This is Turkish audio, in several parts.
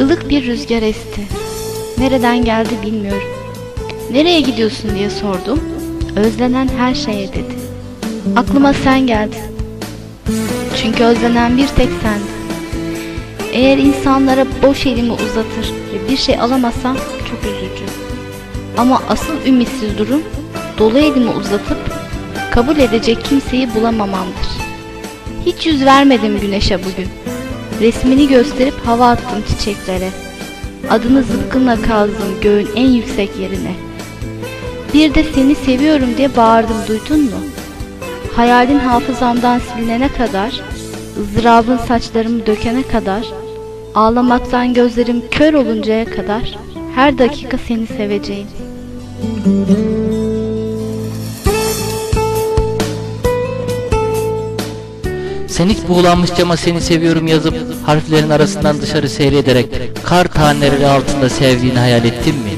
Ilık bir rüzgar esti. Nereden geldi bilmiyorum. Nereye gidiyorsun diye sordum. Özlenen her şeye dedi. Aklıma sen geldin. Çünkü özlenen bir tek sendin. Eğer insanlara boş elimi uzatır ve bir şey alamazsam çok üzücü. Ama asıl ümitsiz durum dolu elimi uzatıp kabul edecek kimseyi bulamamamdır. Hiç yüz vermedim güneşe bugün. Resmini gösterip hava attım çiçeklere. Adını zıpkınla kazdım göğün en yüksek yerine. Bir de seni seviyorum diye bağırdım duydun mu? Hayalin hafızamdan silinene kadar, ızdırabın saçlarımı dökene kadar, ağlamaktan gözlerim kör oluncaya kadar her dakika seni seveceğim. Sen hiç buğulanmış cama seni seviyorum yazıp harflerin arasından dışarı seyrederek kar taneleri altında sevdiğini hayal ettin mi?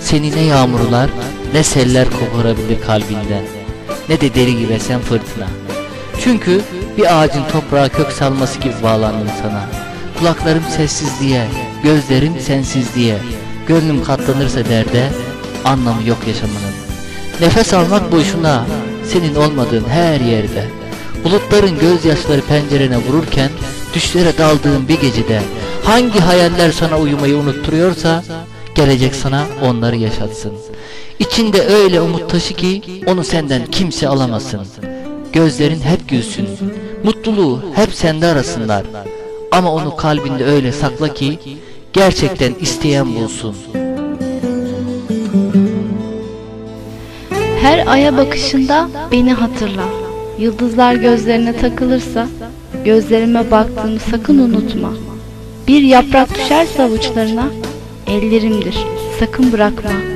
Seni ne yağmurlar ne seller koparabilir kalbinden ne de deri gibi esen fırtına. Çünkü bir ağacın toprağa kök salması gibi bağlandım sana. Kulaklarım sessizliğe, gözlerim sensizliğe, gönlüm katlanırsa derde, anlamı yok yaşamanın. Nefes almak boşuna, senin olmadığın her yerde. Bulutların gözyaşları pencerene vururken düşlere daldığın bir gecede hangi hayaller sana uyumayı unutturuyorsa gelecek sana onları yaşatsın. İçinde öyle umut taşı ki onu senden kimse alamasın. Gözlerin hep gülsün. Mutluluğu hep sende arasınlar. Ama onu kalbinde öyle sakla ki gerçekten isteyen bulsun. Her aya bakışında beni hatırla. Yıldızlar gözlerine takılırsa gözlerime baktığımı sakın unutma. Bir yaprak düşerse avuçlarına ellerimdir. Sakın bırakma.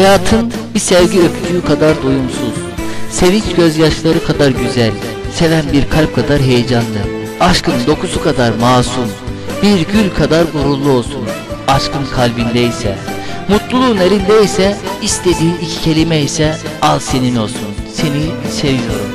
Hayatın bir sevgi öpücüğü kadar doyumsuz, sevinç gözyaşları kadar güzel, seven bir kalp kadar heyecanlı, aşkın dokusu kadar masum, bir gül kadar gururlu olsun, aşkın kalbindeyse, mutluluğun elindeyse, istediğin iki kelime ise al senin olsun, seni seviyorum.